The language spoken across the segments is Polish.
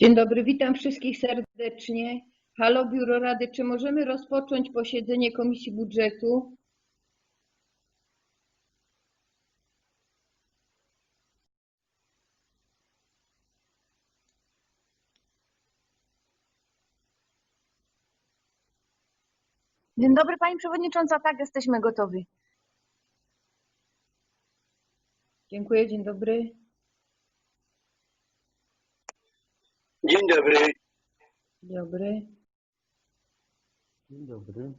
Dzień dobry, witam wszystkich serdecznie. Halo Biuro Rady, czy możemy rozpocząć posiedzenie Komisji Budżetu? Dzień dobry Pani Przewodnicząca, tak, jesteśmy gotowi. Dziękuję, dzień dobry. Dzień dobry. Dzień dobry. Dzień dobry.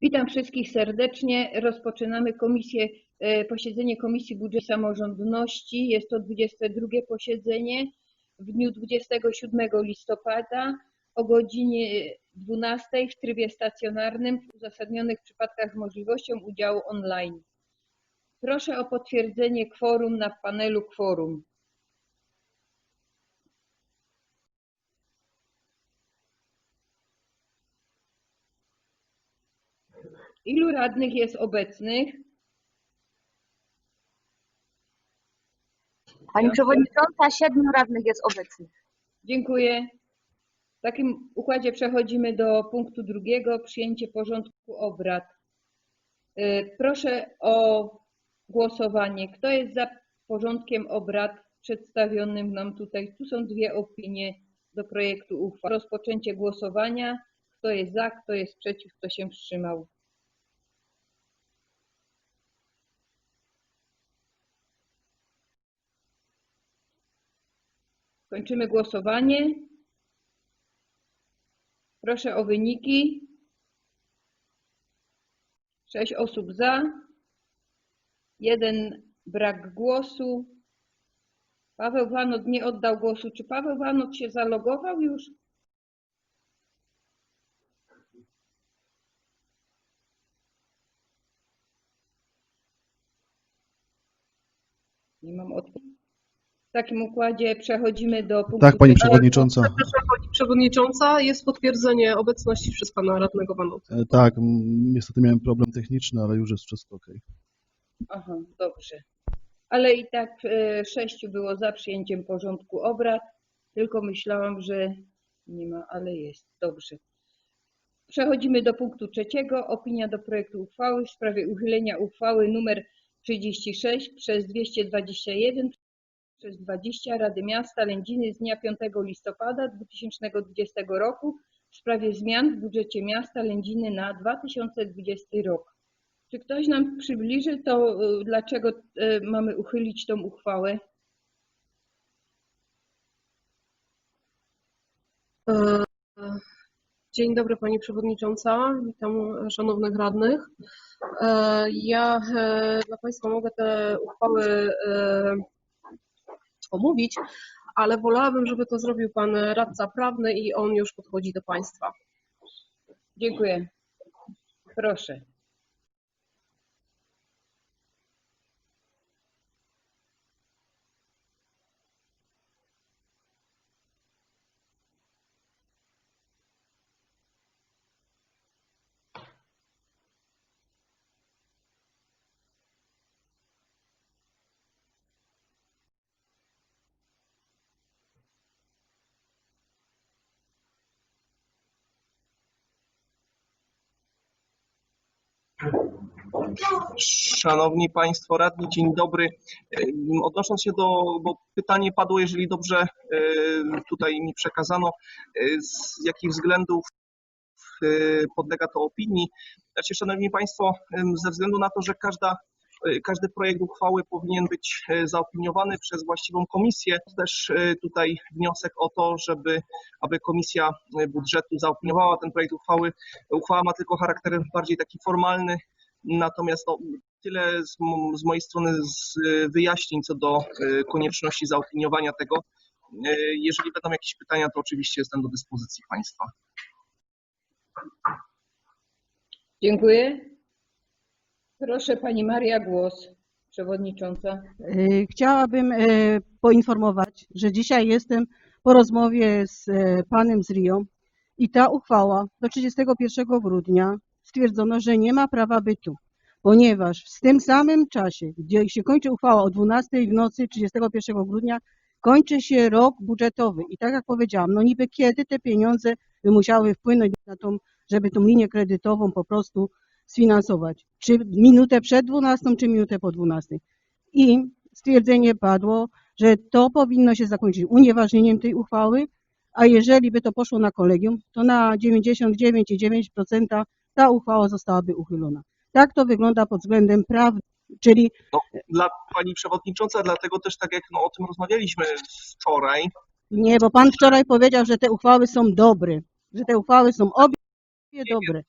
Witam wszystkich serdecznie. Rozpoczynamy komisję, e, posiedzenie Komisji Budżetu i Samorządności. Jest to 22 posiedzenie w dniu 27 listopada o godzinie 12 w trybie stacjonarnym w uzasadnionych przypadkach z możliwością udziału online. Proszę o potwierdzenie kworum na panelu kworum. Ilu radnych jest obecnych? Pani Przewodnicząca, siedmiu radnych jest obecnych. Dziękuję. Takim układzie przechodzimy do punktu drugiego, przyjęcie porządku obrad. Y, Proszę o głosowanie. Kto jest za porządkiem obrad przedstawionym nam tutaj? Tu są dwie opinie do projektu uchwały. Rozpoczęcie głosowania. Kto jest za, kto jest przeciw, kto się wstrzymał? Kończymy głosowanie. Proszę o wyniki. Sześć osób za, jeden brak głosu. Paweł Wanot nie oddał głosu. Czy Paweł Wanot się zalogował już? Nie mam odpowiedzi. W takim układzie przechodzimy do punktu Tak, Pani. Przewodnicząca. Przewodnicząca, jest potwierdzenie obecności przez Pana Radnego Wanuta. E, Tak, m, niestety miałem problem techniczny, ale już jest wszystko ok. Aha, dobrze. Ale i tak e, sześciu było za przyjęciem porządku obrad, tylko myślałam, że nie ma, ale jest. Dobrze. Przechodzimy do punktu trzeciego. Opinia do projektu uchwały w sprawie uchylenia uchwały nr 36 przez 221 przez 20 Rady Miasta Lędziny z dnia 5 listopada 2020 roku w sprawie zmian w budżecie miasta Lędziny na 2020 rok. Czy ktoś nam przybliży to, y, dlaczego y, mamy uchylić tą uchwałę? E, Dzień dobry Pani Przewodnicząca, witam szanownych radnych. E, Ja e, dla Państwa mogę te uchwały e, omówić, ale wolałabym, żeby to zrobił Pan radca prawny i on już podchodzi do Państwa. Dziękuję. Proszę. Szanowni Państwo Radni, dzień dobry. Odnosząc się do, bo pytanie padło, jeżeli dobrze tutaj mi przekazano, y, z jakich względów y, podlega to opinii. Znaczy, Szanowni Państwo, ze względu na to, że każda, każdy projekt uchwały powinien być y, zaopiniowany przez właściwą komisję, też y, tutaj wniosek o to, żeby aby Komisja Budżetu zaopiniowała ten projekt uchwały. Uchwała ma tylko charakter bardziej taki formalny, Natomiast no, tyle z, z mojej strony z wyjaśnień co do konieczności zaopiniowania tego. Jeżeli będą jakieś pytania, to oczywiście jestem do dyspozycji Państwa. Dziękuję. Proszę Pani Maria Głos, Przewodnicząca. Y, Chciałabym y, poinformować, że dzisiaj jestem po rozmowie z y, panem z Rio i ta uchwała do 31 grudnia stwierdzono, że nie ma prawa bytu, ponieważ w tym samym czasie, gdzie się kończy uchwała o 12 w nocy 31 grudnia, kończy się rok budżetowy i tak jak powiedziałam, no niby kiedy te pieniądze by musiały wpłynąć na tą, żeby tą linię kredytową po prostu sfinansować. Czy minutę przed 12, czy minutę po 12. I stwierdzenie padło, że to powinno się zakończyć unieważnieniem tej uchwały, a jeżeli by to poszło na kolegium, to na 99,9% ta uchwała zostałaby uchylona. Tak to wygląda pod względem prawnym, czyli Dla pani przewodnicząca, dlatego też tak jak no, o tym rozmawialiśmy wczoraj, nie, bo pan wczoraj powiedział, że te uchwały są dobre, że te uchwały są obie dobre.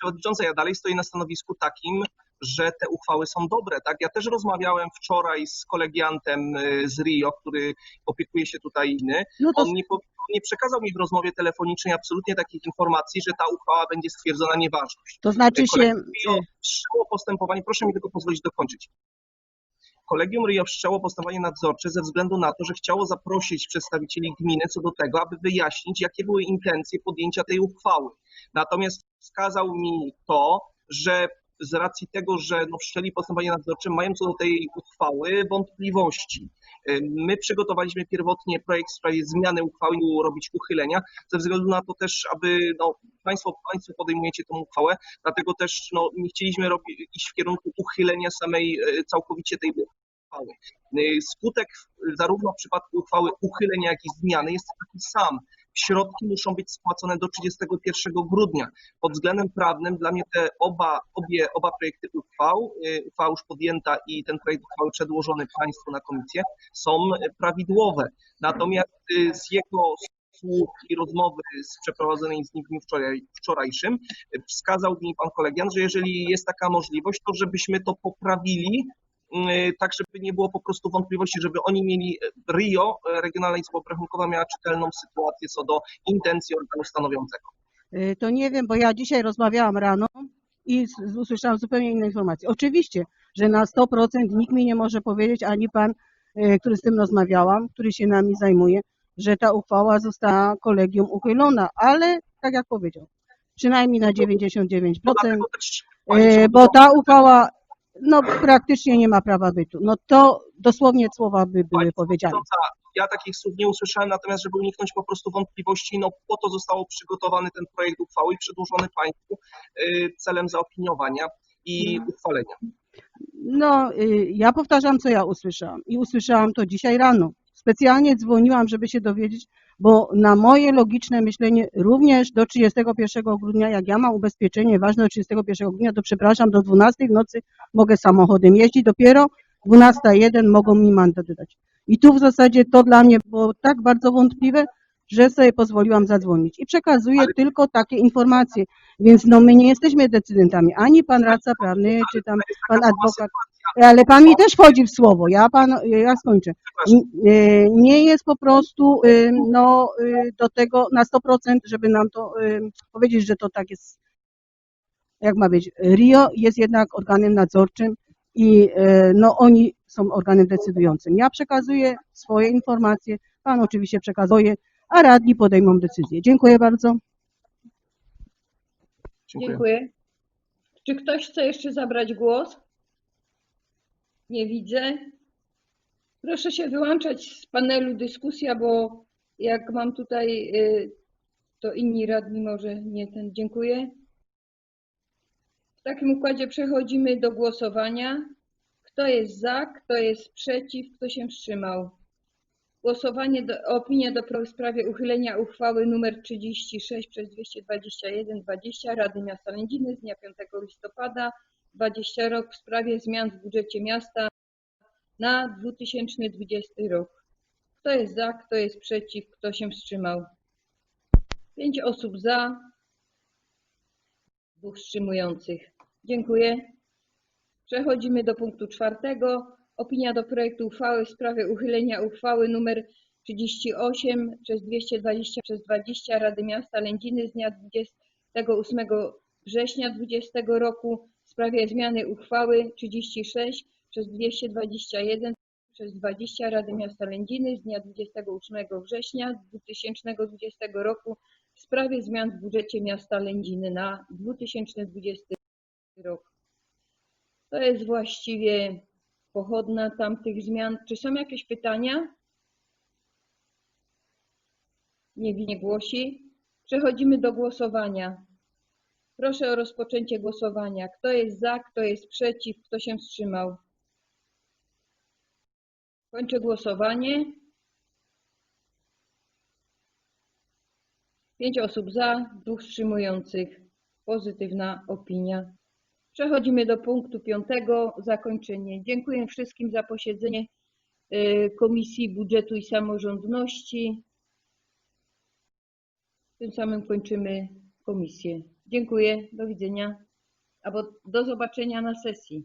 Przewodnicząca, ja dalej stoję na stanowisku takim, że te uchwały są dobre, tak? Ja też rozmawiałem wczoraj z kolegiantem y, z Rio, który opiekuje się tutaj inny. No to On nie, nie przekazał mi w rozmowie telefonicznej absolutnie takich informacji, że ta uchwała będzie stwierdzona nieważność. To znaczy się, Kolegium Rio wszczęło postępowanie, proszę mi tylko pozwolić dokończyć. Kolegium Rio wszczęło postępowanie nadzorcze ze względu na to, że chciało zaprosić przedstawicieli gminy co do tego, aby wyjaśnić, jakie były intencje podjęcia tej uchwały. Natomiast wskazał mi to, że z racji tego, że no wszczęli postępowanie nadzorcze, mają co do tej uchwały wątpliwości. My przygotowaliśmy pierwotnie projekt w sprawie zmiany uchwały, nie robić uchylenia, ze względu na to też, aby no, państwo, państwo podejmujecie tę uchwałę, dlatego też no, nie chcieliśmy robić, iść w kierunku uchylenia samej e, całkowicie tej uchwały. E, Skutek w- zarówno w przypadku uchwały uchylenia, jak i zmiany jest taki sam. Środki muszą być spłacone do 31 grudnia. Pod względem prawnym dla mnie te oba, obie, oba projekty uchwał, e, uchwała już podjęta i ten projekt uchwały przedłożony Państwu na komisję są prawidłowe. Natomiast z jego słów i rozmowy z przeprowadzonej z nim dniu wczoraj, wczorajszym wskazał mi pan kolegian, że jeżeli jest taka możliwość, to żebyśmy to poprawili, tak żeby nie było po prostu wątpliwości, żeby oni mieli RIO, e, Regionalna Izba Obrachunkowa miała czytelną sytuację co do intencji organu stanowiącego. y, to nie wiem, bo ja dzisiaj rozmawiałam rano i usłyszałam zupełnie inne informacje. Oczywiście, że na 100% nikt mi nie może powiedzieć, ani pan, y, który z tym rozmawiałam, który się nami zajmuje, że ta uchwała została kolegium uchylona, ale tak jak powiedział, przynajmniej na 99%, No y, bo ta uchwała no, praktycznie nie ma prawa bytu. No to dosłownie słowa by były Pani powiedziane. Ja takich słów nie usłyszałem, natomiast żeby uniknąć po prostu wątpliwości, no po to został przygotowany ten projekt uchwały i przedłożony Państwu yy, celem zaopiniowania i uchwalenia. No, y, ja powtarzam, co ja usłyszałam. I usłyszałam to dzisiaj rano. Specjalnie dzwoniłam, żeby się dowiedzieć, bo na moje logiczne myślenie również do 31 grudnia, jak ja mam ubezpieczenie ważne do 31 grudnia, to przepraszam, do 12 w nocy mogę samochodem jeździć, dopiero 12.01 mogą mi mandat dać. I tu w zasadzie to dla mnie było tak bardzo wątpliwe, że sobie pozwoliłam zadzwonić. I przekazuję Ale- tylko takie informacje. Więc no my nie jesteśmy decydentami, ani pan radca prawny, czy tam pan adwokat. Ale pan mi też wchodzi w słowo. Ja pan, ja skończę. y, Nie jest po prostu y, no, y, do tego na 100%, żeby nam to powiedzieć, że to tak jest, jak ma być. RIO jest jednak organem nadzorczym i no, oni są organem decydującym. Ja przekazuję swoje informacje, pan oczywiście przekazuje, a radni podejmą decyzję. Dziękuję bardzo. Dziękuję. Dziękuję. Czy ktoś chce jeszcze zabrać głos? Nie widzę. Proszę się wyłączać z panelu dyskusja, bo jak mam tutaj, y, to inni radni może nie ten. Dziękuję. W takim układzie przechodzimy do głosowania. Kto jest za, kto jest przeciw, kto się wstrzymał? Głosowanie, do, opinia do w sprawie uchylenia uchwały nr 36 przez 221-20 Rady Miasta Lędziny z dnia 5 listopada 20 rok w sprawie zmian w budżecie miasta na 2020 rok. Kto jest za, kto jest przeciw, kto się wstrzymał? Pięć osób za, dwóch wstrzymujących. Dziękuję. Przechodzimy do punktu czwartego. Opinia do projektu uchwały w sprawie uchylenia uchwały nr 38 przez 220 przez 20 Rady Miasta Lędziny z dnia 28 września 2020 roku w sprawie zmiany uchwały 36 przez 221 przez 20 Rady Miasta Lędziny z dnia 28 września 2020 roku w sprawie zmian w budżecie miasta Lędziny na 2020 rok. To jest właściwie pochodna tamtych zmian. Czy są jakieś pytania? Nie widzę głosi. Przechodzimy do głosowania. Proszę o rozpoczęcie głosowania. Kto jest za, kto jest przeciw, kto się wstrzymał? Kończę głosowanie. Pięć osób za, dwóch wstrzymujących. Pozytywna opinia. Przechodzimy do punktu piątego, zakończenie. Dziękuję wszystkim za posiedzenie y, Komisji Budżetu i Samorządności. Tym samym kończymy komisję. Dziękuję, do widzenia, albo do zobaczenia na sesji.